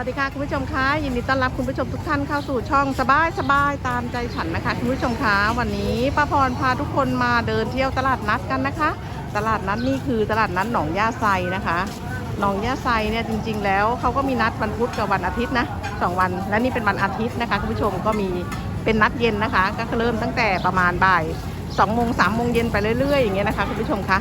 วัสดีค่ะคุณผู้ชมคะยินดีต้อนรับคุณผู้ชมทุกท่านเข้าสู่ช่องสบายสบายตามใจฉันนะคะคุณผู้ชมคะวันนี้ป้าพรพาทุกคนมาเดินเที่ยวตลาดนัดกันนะคะ ตลาดนัดนี่คือตลาดนัดหนองย่าไซนะคะหนองย่าไซเนี่ยจริง ๆ แล้วเขาก็มีนัดวันพุธกับวันอาทิตย์นะสองวันและนี่เป็นวันอาทิตย์นะคะคุณผู้ชมก็มีเป็นนัดเย็นนะคะ ก็เริ่มตั้งแต่ประมาณบ่ายสองโมงสามโมงเย็นไปเรื่อยๆอย่างเงี้ยนะคะคุณผู้ชมคะ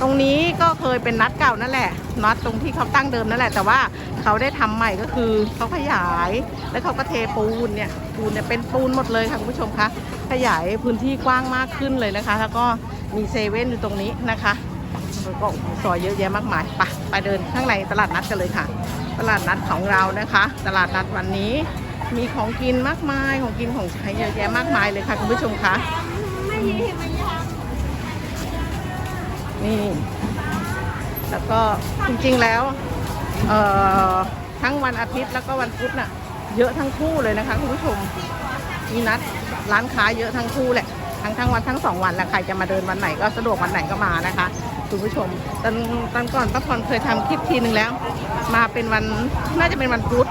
ตรงนี้ก็เคยเป็นนัดเก่านั่นแหละนัดตรงที่เขาตั้งเดิมนั่นแหละ แต่ว่าเขาได้ทำใหม่ก็คือเขาขยาย แล้วเขาก็เทปูนเนี่ยปูนเนี่ยเป็นปูนหมดเลยค่ะคุณผู้ชมคะขยายพื้นที่กว้างมากขึ้นเลยนะคะ แล้วก็มีเซเว่นอยู่ตรงนี้นะคะแล้วก็ซอยเยอะแยะมากมายไปไปเดินข้างในตลาดนัดกันเลยค่ะ ตลาดนัดของเรานะคะ ตลาดนัดวันนี้มีของกินมากมายของกินของใช้เยอะแยะมากมายเลยค่ะคุณผู้ชมคะ นี่ แล้วก็จริงๆแล้วเอ่อทั้งวันอาทิตย์แล้วก็วันพุธน่ะ เยอะทั้งคู่เลยนะคะคุณผู้ชมมีนัดร้านค้าเยอะทั้งคู่แหละทั้งทั้งวันทั้งสองวันแหละใครจะมาเดินวันไหนก็สะดวกวันไหนก็มานะคะคุณผู้ชมตอนตอนก่อนป้าพรเคยทำคลิปทีหนึ่งแล้ว มาเป็นวันน่าจะเป็นวันพุธ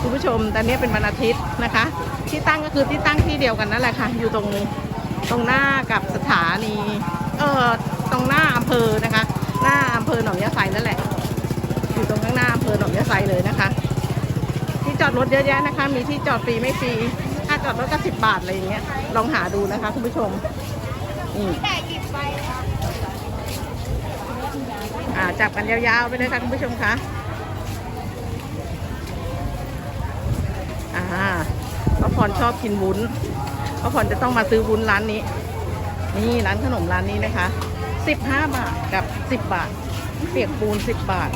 คุณผู้ชมแต่เนี้ยเป็นวันอาทิตย์นะคะ ที่ตั้งก็คือที่ตั้งที่เดียวกันนั่นแหละค่ะ อยู่ตรงตรงหน้ากับสถานีเออ ตรงหน้าอำเภอนะคะ หน้าอำเภอหนองยะไซนั่นแหละ อยู่ตรงข้างหน้าอำเภอหนองยะไซเลยนะคะ ที่จอดรถเยอะแยะนะคะ มีที่จอดฟรีไม่ฟรีค่าจอดรถก็สิบบาทอะไรอย่างเงี้ย ลองหาดูนะคะคุณผู้ชมนี่อ่าจับกันยาวๆไปเลยค่ะคุณผู้ชมคะอ่าป้าพรชอบกินวุ้นป้าพรจะต้องมาซื้อวุ้นร้านนี้ นี่ร้านขนมร้านนี้นะคะ 15 บาทกับ 10 บาท เปียกปูน 10 บาท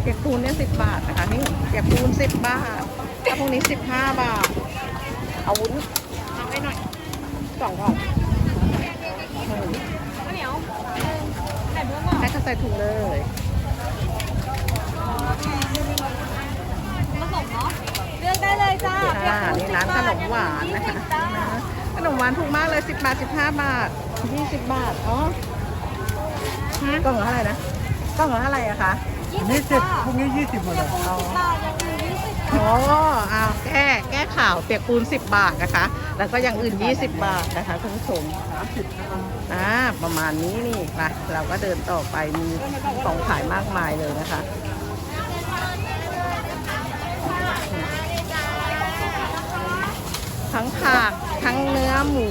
เปียกปูนเนี่ย10 บาทนะคะนี่เปียกปูน 10 บาทถ้าพวกนี้ 15 บาท เอาวุ้นทำให้หน่อยสองกล่องเออข้าวเหนียวใส่เบื้องก่อนให้เขาใส่ถุงเลยผสมเนาะเลือกได้เลยจ้าค่ะนี่ร้านขนมหวานนะคะจ้าข นมหวานถูกมากเลย 10 บาท 15 บาท 20 บาท อ๋อฮะกล่องละเท่าไหร่นะ กล่องละเท่าไหร่อะคะยี่สิบพวกนี้ยี่สิบหมดเลยปูสิบบาทอย่างอื่นยี่สิบอ๋อเอาแก้แก้ข่าวเปียกปูน 10 บาทนะคะ แล้วก็อย่างอื่น 20 บาทนะคะคุณผู้ชมอ่าประมาณนี้นี่มาเราก็เดินต่อไปมีของขายมากมายเลยนะคะทั้งผัก ทั้งเนื้อหมู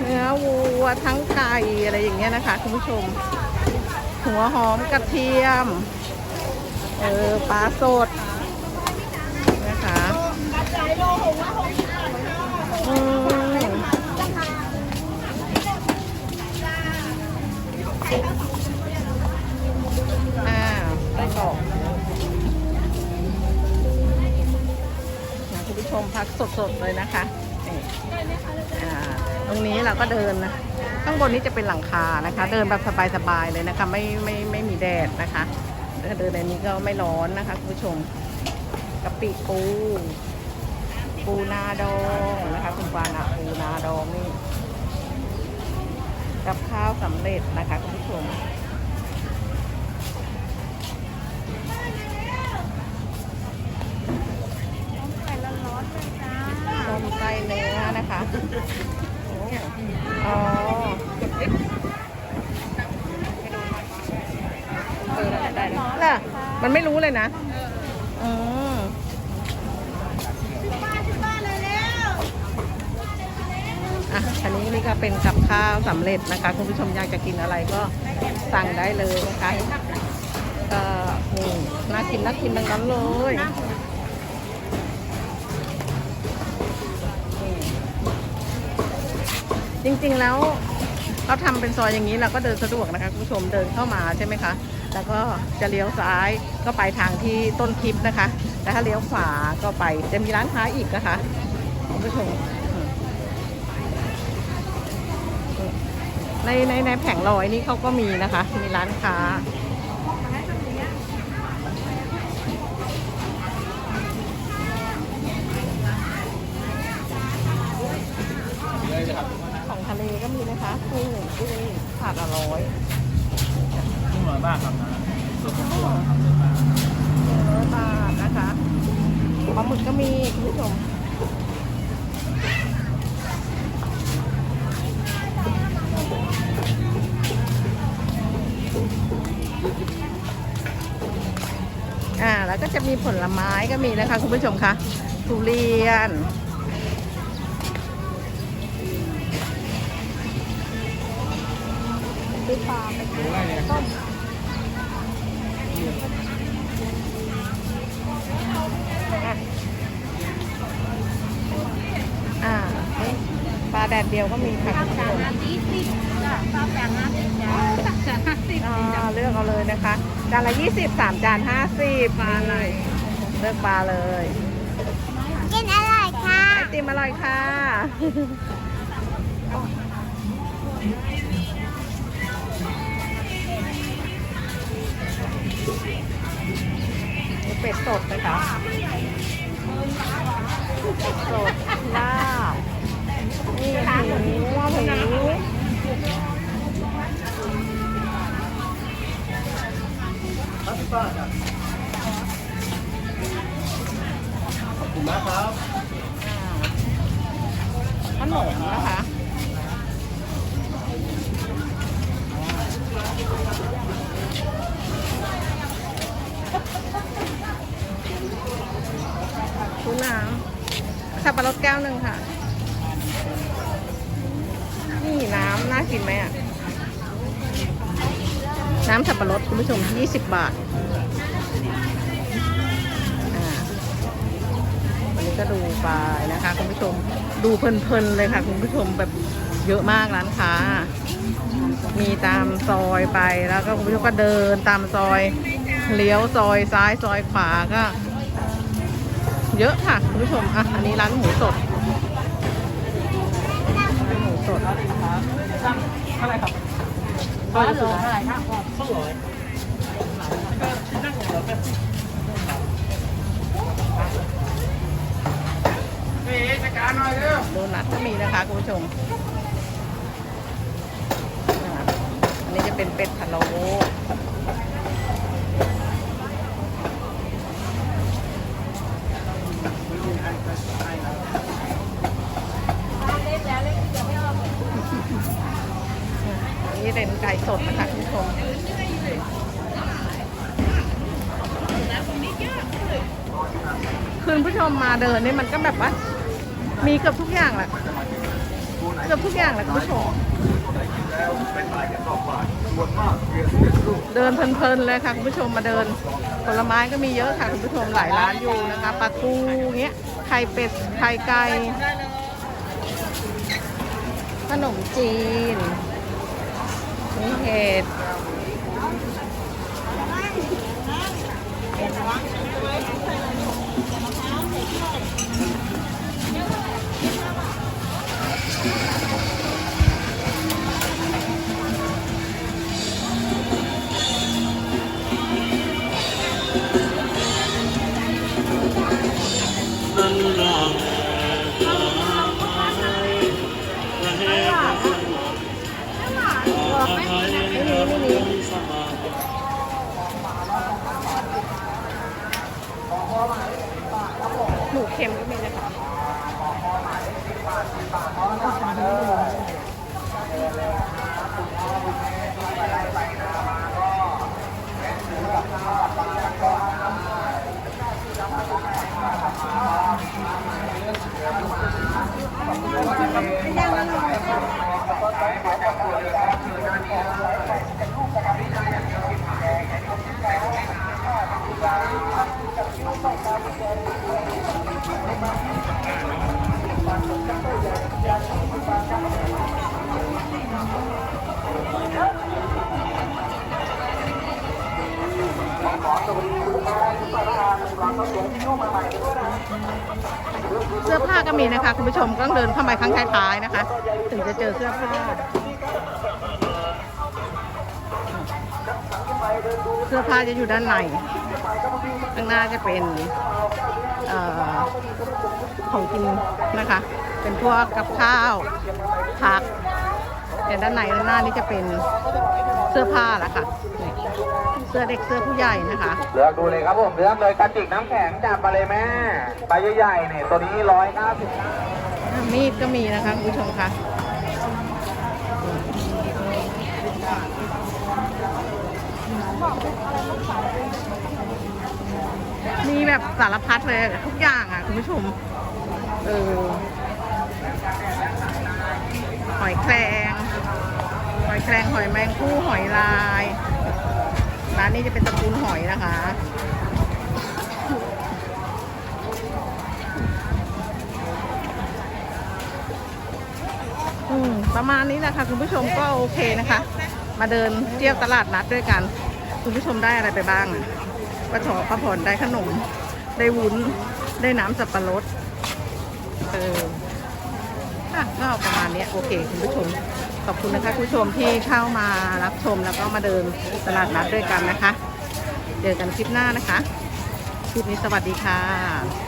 เนื้อวัวทั้งไก่อะไรอย่างเงี้ยนะคะคุณผู้ชม หัวหอมกระเทียม เออปลาสด ก็เดินนะ ข้างบนนี้จะเป็นหลังคานะคะ เดินแบบสบายๆเลยนะคะ ไม่ไม่ไม่มีแดดนะคะ เดินในนี้ก็ไม่ร้อนนะคะคุณผู้ชมกะปิปู ปูนาดองนะคะ คุณปานะปูนาดองนี่กับข้าวสำเร็จนะคะคุณผู้ชมไส้เนื้อนะคะโอ้อ๋อเออได้ได้ได้มันไม่รู้ เลยนะอืมอะอันนี้นี่ก็เป็นกับข้าวสำเร็จนะคะคุณผู้ชมอยากจะกินอะไรก็สั่งได้เลยนะคะก็นี่น่ากินน่ากินทั้งนั้นเลยจริงๆแล้วเราทำเป็นซอยอย่างนี้เราก็เดินสะดวกนะคะคุณผู้ชมเดินเข้ามาใช่ไหมคะ แล้วก็จะเลี้ยวซ้ายก็ไปทางที่ต้นคลิปนะคะแล้วถ้าเลี้ยวขวาก็ไปจะมีร้านค้าอีกนะคะคุณผู้ชมในในในแผงลอยนี่เขาก็มีนะคะ มีร้านค้าของทะเลก็มีนะคะกุ้งกุ้งถาดละร้อย นี่เหมือนบ้านครับนะส่วนของตัวทำเรื่องบ้านร้อยบาทนะคะปลาหมึกก็มีคุณผู้ชมอ่าแล้วก็จะมีผลไม้ก็มีนะคะคุณผู้ชมคะทุเรียนซื้อปลาไปต้มอะอ่านี่ปลา แดดเดียวก็มีค่ะคุณผู้ชมยี่สิบจ้ะข้าวแกงห้าสิบจ้ะจานห้าสิบอ่าเลือกเอาเลยนะคะ จานละยี่สิบสามจานห้าสิบปลาอะไรเลือกปลาเลย กินอร่อยค่ะ ไอติมอร่อยค่ะนี่เป็ดสดนะคะเป็ดสดลาบนี่หมูว่าหมู ขอบคุณมากครับขนมนะคะทุน้ำสับปะรดแก้วหนึ่งค่ะ นี่น้ำน่ากินไหมอะ น้ำสับปะรดคุณผู้ชม 20 บาทอ่าวันนี้ก็ดูไปนะคะคุณผู้ชม ดูเพลินๆเลยค่ะ คุณผู้ชมแบบเยอะมากร้านค้า มีตามซอยไปแล้วก็คุณผู้ชมก็เดินตามซอย เลี้ยวซอยซ้ายซอยขวาก็ เยอะค่ะคุณผู้ชม อะ อันนี้ร้านหมูสด หมูสด เท่าไหร่ครับร้านโลเท่าไหร่คะสองร้อยก็ชิ้นนั่งของเราแค่เฮ้ยจัดการหน่อยเร็วโดนัทก็มีนะคะคุณผู้ชม อันนี้จะเป็นเป็ดพะโล้ นี้เป็นไก่สดนะคะคุณผู้ชมคุณผู้ชมมาเดินนี่มันก็แบบว่า มีเกือบทุกอย่างแหละเกือบทุกอย่างแหละคุณผู้ชมเดินเพลินๆเลยค่ะคุณผู้ชมมาเดิน ผลไม้ก็มีเยอะค่ะคุณผู้ชมหลายร้านอยู่นะคะปลาทูเงี้ยไข่เป็ดไข่ไก่ขนมจีน นี่าก็มีนะคะ คุณผู้ชมต้องเดินเข้ามาครั้งท้ายๆนะคะ ถึงจะเจอเสื้อผ้าเสื้อผ้าจะอยู่ด้านในข้างหน้าจะเป็นออของกินนะคะ เป็นพวกกับข้าวผักแต่ด้านในด้านหน้านี่จะเป็นเสื้อผ้าละค่ะนี่เสื้อสื้อเด็กเสื้อผู้ใหญ่นะคะเลือกดูเลยครับผมเลือกเลยกระติกน้ำแข็งจับมาเลยแม่ใบใหญ่ๆเนี่ยตัวนี้ร้อยเก้าสิบมีดก็มีนะคะคุณผู้ชมคะมีแบบสารพัดเลยทุกอย่างอะคุณผู้ชม เออหอยแครงหอยแครงหอยแมงคู่หอยลาย ร้านนี้จะเป็นตระกูลหอยนะคะอืมประมาณนี้แหละคะคุณผู้ชมก็โอเคนะคะ มาเดินเที่ยวตลาดนัดด้วยกัน คุณผู้ชมได้อะไรไปบ้างอะป้าชอป้าผ่อนได้ขนม ได้วุ้น ได้น้ำสับปะรดเออค่ะก็ประมาณนี้โอเค คุณผู้ชม ขอบคุณนะคะคุณผู้ชมที่เข้ามารับชมแล้วก็มาเดินตลาดนัดด้วยกันนะคะ เจอกันคลิปหน้านะคะ คลิปนี้สวัสดีค่ะ